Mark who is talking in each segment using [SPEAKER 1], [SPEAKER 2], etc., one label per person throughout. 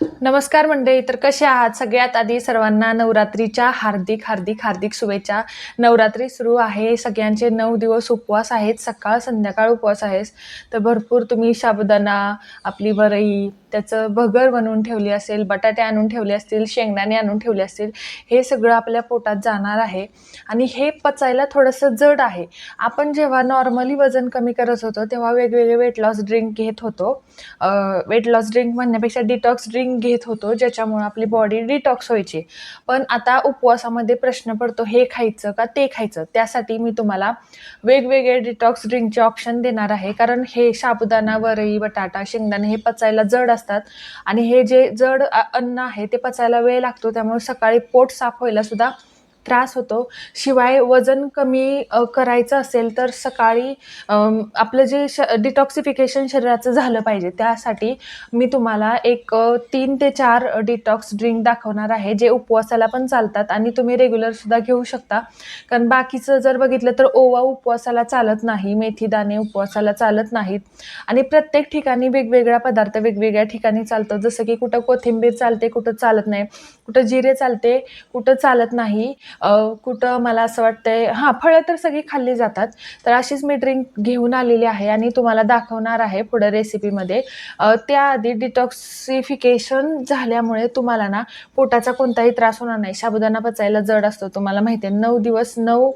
[SPEAKER 1] नमस्कार मंडळी तर कसे आहात? सगळ्यात आधी सर्वांना नवरात्रीच्या हार्दिक हार्दिक हार्दिक शुभेच्छा. नवरात्री सुरू आहे. सगळ्यांचे नऊ दिवस उपवास आहेत. सकाळ संध्याकाळ उपवास आहेत. तर भरपूर तुम्ही साबुदाणा आपली वरई त्याचं भगर बनवून ठेवली असेल बटाटे आणून ठेवले असतील शेंगदाणे आणून ठेवले असतील हे सगळं आपल्या पोटात जाणार आहे. आणि हे पचायला थोडंसं जड आहे. आपण जेव्हा नॉर्मली वजन कमी करत होतो तेव्हा वेगवेगळे वेट लॉस ड्रिंक घेत होतो. वेट लॉस ड्रिंक म्हणण्यापेक्षा डिटॉक्स ड्रिंक घेत होतो ज्याच्यामुळे आपली बॉडी डिटॉक्स व्हायची. पण आता उपवासामध्ये प्रश्न पडतो हे खायचं का ते खायचं? त्यासाठी मी तुम्हाला वेगवेगळे डिटॉक्स ड्रिंकचे ऑप्शन देणार आहे. कारण हे साबुदाणा वरई बटाटा शेंगदाणे हे पचायला जड असतात. आणि हे जे जड अन्न आहे ते पचायला वेळ लागतो. त्यामुळे सकाळी पोट साफ व्हायला सुद्धा त्रास होतो. शिवाय वजन कमी करायचं असेल तर सकाळी आपलं जे श डिटॉक्सिफिकेशन शरीराचं झालं पाहिजे. त्यासाठी मी तुम्हाला एक तीन ते चार डिटॉक्स ड्रिंक दाखवणार आहे जे उपवासाला पण चालतात आणि तुम्ही रेग्युलरसुद्धा घेऊ शकता. कारण बाकीचं जर बघितलं तर ओवा उपवासाला चालत नाही मेथी दाणे उपवासाला चालत नाहीत. आणि प्रत्येक ठिकाणी वेगवेगळा पदार्थ वेगवेगळ्या ठिकाणी चालतो. जसं की कुठं कोथिंबीर चालते कुठं चालत नाही. कुठं जिरे चालते कुठं चालत नाही. कुठं मला असं वाटतंय हां फळं तर सगळी खाल्ली जातात तर अशीच मी ड्रिंक घेऊन आलेली आहे आणि तुम्हाला दाखवणार आहे पुढं रेसिपीमध्ये त्याआधी डिटॉक्सिफिकेशन झाल्यामुळे तुम्हाला ना पोटाचा कोणताही त्रास होणार नाही. साबुदाणा पचायला जड असतो तुम्हाला माहिती आहे नऊ दिवस नऊ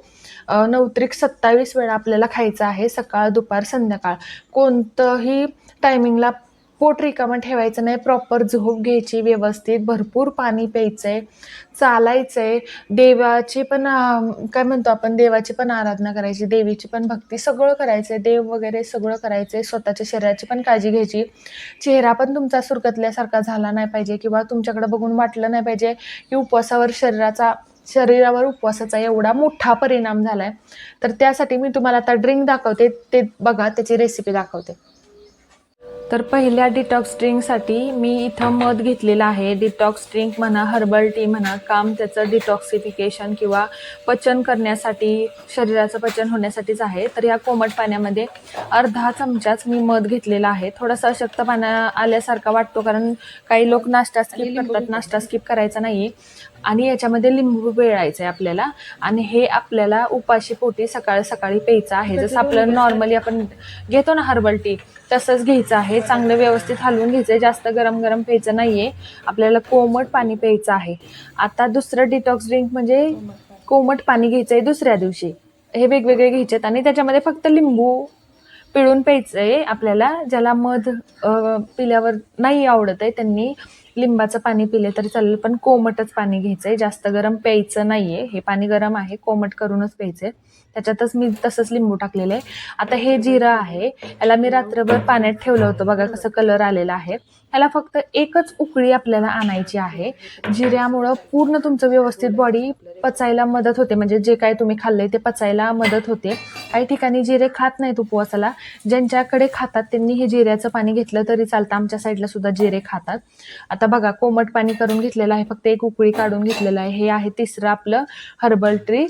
[SPEAKER 1] नऊ त्रिक सत्तावीस वेळा आपल्याला खायचं आहे सकाळ दुपार संध्याकाळ. कोणतंही टायमिंगला पोट रिकामं ठेवायचं नाही प्रॉपर झोप घ्यायची व्यवस्थित भरपूर पाणी प्यायचं आहे चालायचं आहे देवाची पण काय म्हणतो आपण देवाची पण आराधना करायची देवीची पण भक्ती सगळं करायचं आहे देव वगैरे सगळं करायचं आहे स्वतःच्या शरीराची पण काळजी घ्यायची. चेहरा पण तुमचा सुरकतल्यासारखा झाला नाही पाहिजे किंवा तुमच्याकडे बघून वाटलं नाही पाहिजे की उपवासावर शरीराचा शरीरावर उपवासाचा एवढा मोठा परिणाम झाला आहे तर त्यासाठी मी तुम्हाला आता ड्रिंक दाखवते ते बघा त्याची रेसिपी दाखवते. तर पहिल्या डिटॉक्स ड्रिंकसाठी मी इथं मध घेतलेलं आहे. डिटॉक्स ड्रिंक म्हणा हर्बल टी म्हणा काम त्याचं डिटॉक्सिफिकेशन किंवा पचन करण्यासाठी शरीराचं पचन होण्यासाठीच आहे. तर या कोमट पाण्यामध्ये अर्धा चमचाच मी मध घेतलेला आहे. थोडासा अशक्तपणा आल्यासारखा वाटतो कारण काही लोक नाश्ता स्किप करतात. नाश्ता स्किप करायचा नाही. आणि याच्यामध्ये लिंबू पिळायचं आहे आपल्याला. आणि हे आपल्याला उपाशी पोटी सकाळ सकाळी प्यायचं आहे. जसं आपलं नॉर्मली आपण घेतो ना हर्बल टी तसंच घ्यायचं आहे. चांगलं व्यवस्थित हलवून घ्यायचं आहे जास्त गरम गरम प्यायचं नाही आहे आपल्याला कोमट पाणी प्यायचं आहे. आता दुसरं डिटॉक्स ड्रिंक म्हणजे कोमट पाणी घ्यायचं आहे दुसऱ्या दिवशी. हे वेगवेगळे घ्यायचे आहेत आणि त्याच्यामध्ये फक्त लिंबू पिळून प्यायचं आहे आपल्याला ज्याला मध पिल्यावर नाही आवडत आहे त्यांनी लिंबाचं पाणी पिले तरी चालेल पण कोमटच पाणी घ्यायचं आहे जास्त गरम प्यायचं नाही आहे हे पाणी गरम आहे कोमट करूनच प्यायचं आहे त्याच्यातच मी तसंच लिंबू टाकलेलं आहे. आता हे जिरं आहे याला मी रात्रभर पाण्यात ठेवलं होतं. बघा कसं कलर आलेला आहे. ह्याला फक्त एकच उकळी आपल्याला आणायची आहे. जिऱ्यामुळं पूर्ण तुमचं व्यवस्थित बॉडी पचायला मदत होते. म्हणजे जे काय तुम्ही खाल्लंय ते पचायला मदत होते. काही ठिकाणी जिरे खात नाहीत उपवासाला. ज्यांच्याकडे खातात त्यांनी हे जिऱ्याचं पाणी घेतलं तरी चालतं. आमच्या साईडला सुद्धा जिरे खातात. आता बघा कोमट पाणी करून घेतलेलं आहे. फक्त एक उकळी काढून घेतलेलं आहे. हे आहे तिसरं आपलं हर्बल ट्री.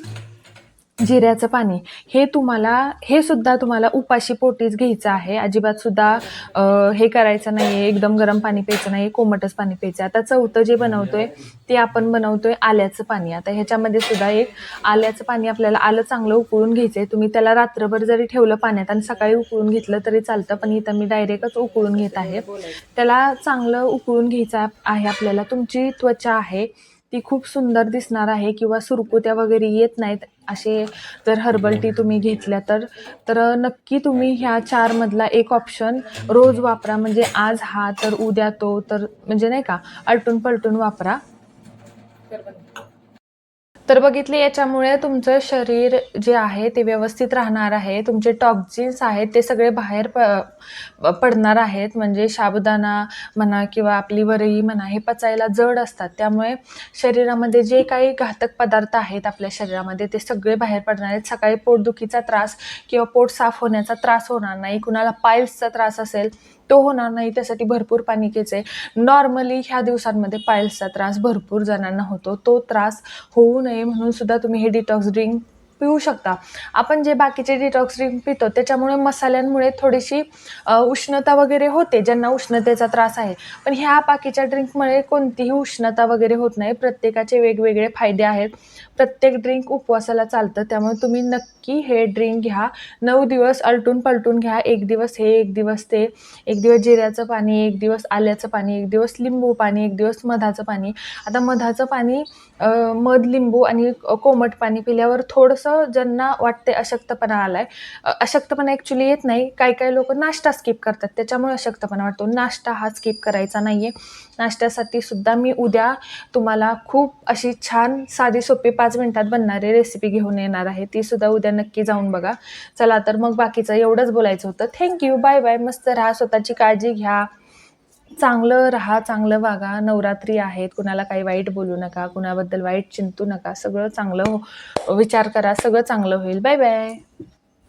[SPEAKER 1] जिऱ्याचं पाणी. हे तुम्हाला हे सुद्धा तुम्हाला उपाशी पोटीच घ्यायचं आहे. अजिबात सुद्धा हे करायचं नाही आहे एकदम गरम पाणी प्यायचं नाही कोमटच पाणी प्यायचं. आता चौथं जे बनवतोय ते आपण बनवतोय आल्याचं पाणी. आता ह्याच्यामध्ये सुद्धा एक आल्याचं पाणी आपल्याला आलं चांगलं उकळून घ्यायचं आहे तुम्ही त्याला रात्रभर जरी ठेवलं पाण्यात आणि सकाळी उकळून घेतलं तरी चालतं पण इथं मी डायरेक्टच उकळून घेत आहे. त्याला चांगलं उकळून घ्यायचं आहे आपल्याला. तुमची त्वचा आहे. ती खूप सुंदर दिसणार आहे किंवा सुरकुत्या वगैरे येत नाहीत असे जर हर्बल टी तुम्ही घेतल्या तर. तर नक्की तुम्ही ह्या चारमधला एक ऑप्शन रोज वापरा. म्हणजे आज हा तर उद्या तो तर म्हणजे नाही का आलटून पलटून वापरा. तर बघितले याच्यामुळे तुमचं शरीर जे आहे ते व्यवस्थित राहणार आहे. तुमचे टॉक्झिन्स आहेत ते सगळे बाहेर प पडणार आहेत. म्हणजे साबुदाणा म्हणा किंवा आपली वरई म्हणा हे पचायला जड असतात. त्यामुळे शरीरामध्ये जे काही घातक पदार्थ आहेत आपल्या शरीरामध्ये ते सगळे बाहेर पडणार आहेत. सकाळी पोटदुखीचा त्रास किंवा पोट साफ होण्याचा त्रास होणार नाही. कुणाला पायल्सचा त्रास असेल तो होणार नाही त्यासाठी भरपूर पाणी घ्यायचं आहे नॉर्मली ह्या दिवसांमध्ये पायल्सचा त्रास भरपूर जणांना होतो. तो त्रास होऊ नये म्हणून सुद्धा तुम्ही हे डिटॉक्स ड्रिंक पिऊ शकता. आपण जे बाकीचे डिटॉक्स ड्रिंक पितो त्याच्यामुळे मसाल्यांमुळे थोडीशी उष्णता वगैरे होते ज्यांना उष्णतेचा त्रास आहे. पण ह्या बाकीच्या ड्रिंकमुळे कोणतीही उष्णता वगैरे होत नाही. प्रत्येकाचे वेगवेगळे फायदे आहेत. प्रत्येक ड्रिंक उपवासाला चालतं त्यामुळे तुम्ही नक्की हे ड्रिंक घ्या. नऊ दिवस आलटून पलटून घ्या. एक दिवस हे एक दिवस ते. एक दिवस जिऱ्याचं पाणी एक दिवस आल्याचं पाणी एक दिवस लिंबू पाणी एक दिवस मधाचं पाणी. आता मधाचं पाणी मध लिंबू आणि कोमट पाणी पिल्यावर थोडंसं ज्यांना वाटते अशक्तपणा आलाय. अशक्तपणा ॲक्च्युली येत नाही. काही काही लोक नाश्ता स्किप करतात. त्याच्यामुळे अशक्तपणा वाटतो. नाश्ता हा स्किप करायचा नाही आहे नाश्त्यासाठी सुद्धा मी उद्या तुम्हाला खूप अशी छान साधी सोपी पाच मिनिटात बनणारी रेसिपी घेऊन येणार आहे. ती सुद्धा उद्या नक्की जाऊन बघा. चला तर मग बाकीचं एवढंच बोलायचं होतं. थँक्यू बाय बाय मस्त राहा. स्वतःची काळजी घ्या. चांगलं राहा चांगलं वागा. नवरात्री आहेत कुणाला काही वाईट बोलू नका कुणाबद्दल वाईट चिंतू नका. सगळं चांगलं हो विचार करा सगळं चांगलं होईल. Bye bye.